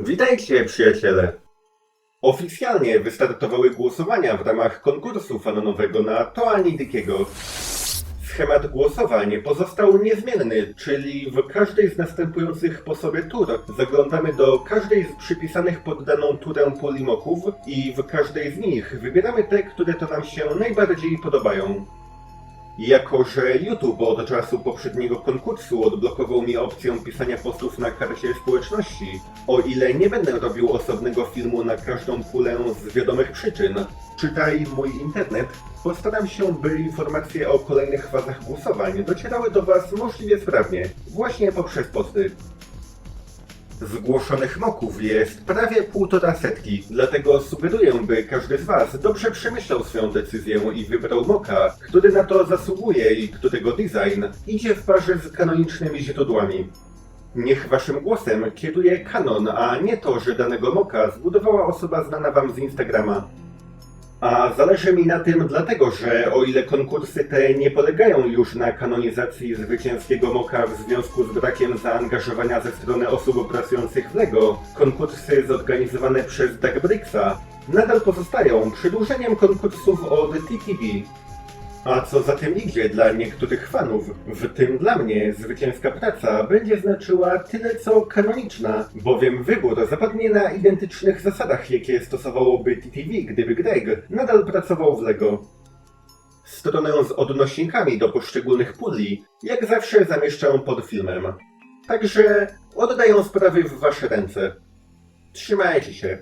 Witajcie, przyjaciele! Oficjalnie wystartowały głosowania w ramach konkursu fanonowego na Toani Dykiego. Schemat głosowań pozostał niezmienny, czyli w każdej z następujących po sobie tur zaglądamy do każdej z przypisanych pod daną turę polimoków i w każdej z nich wybieramy te, które to nam się najbardziej podobają. Jako, że YouTube od czasu poprzedniego konkursu odblokował mi opcję pisania postów na karcie społeczności, o ile nie będę robił osobnego filmu na każdą pulę z wiadomych przyczyn, czytaj mój internet, postaram się, by informacje o kolejnych fazach głosowań docierały do Was możliwie sprawnie, właśnie poprzez posty. Zgłoszonych moków jest prawie półtora setki, dlatego sugeruję, by każdy z Was dobrze przemyślał swoją decyzję i wybrał moka, który na to zasługuje i którego design idzie w parze z kanonicznymi źródłami. Niech Waszym głosem kieruje kanon, a nie to, że danego moka zbudowała osoba znana Wam z Instagrama. A zależy mi na tym dlatego, że o ile konkursy te nie polegają już na kanonizacji zwycięskiego moka w związku z brakiem zaangażowania ze strony osób pracujących w LEGO, konkursy zorganizowane przez Darkbricksa nadal pozostają przedłużeniem konkursów od TTV. A co za tym idzie dla niektórych fanów, w tym dla mnie zwycięska praca będzie znaczyła tyle co kanoniczna, bowiem wybór zapadnie na identycznych zasadach, jakie stosowałoby TTV, gdyby Greg nadal pracował w LEGO. Stronę z odnośnikami do poszczególnych pudli, jak zawsze zamieszczę pod filmem. Także oddaję sprawy w wasze ręce. Trzymajcie się.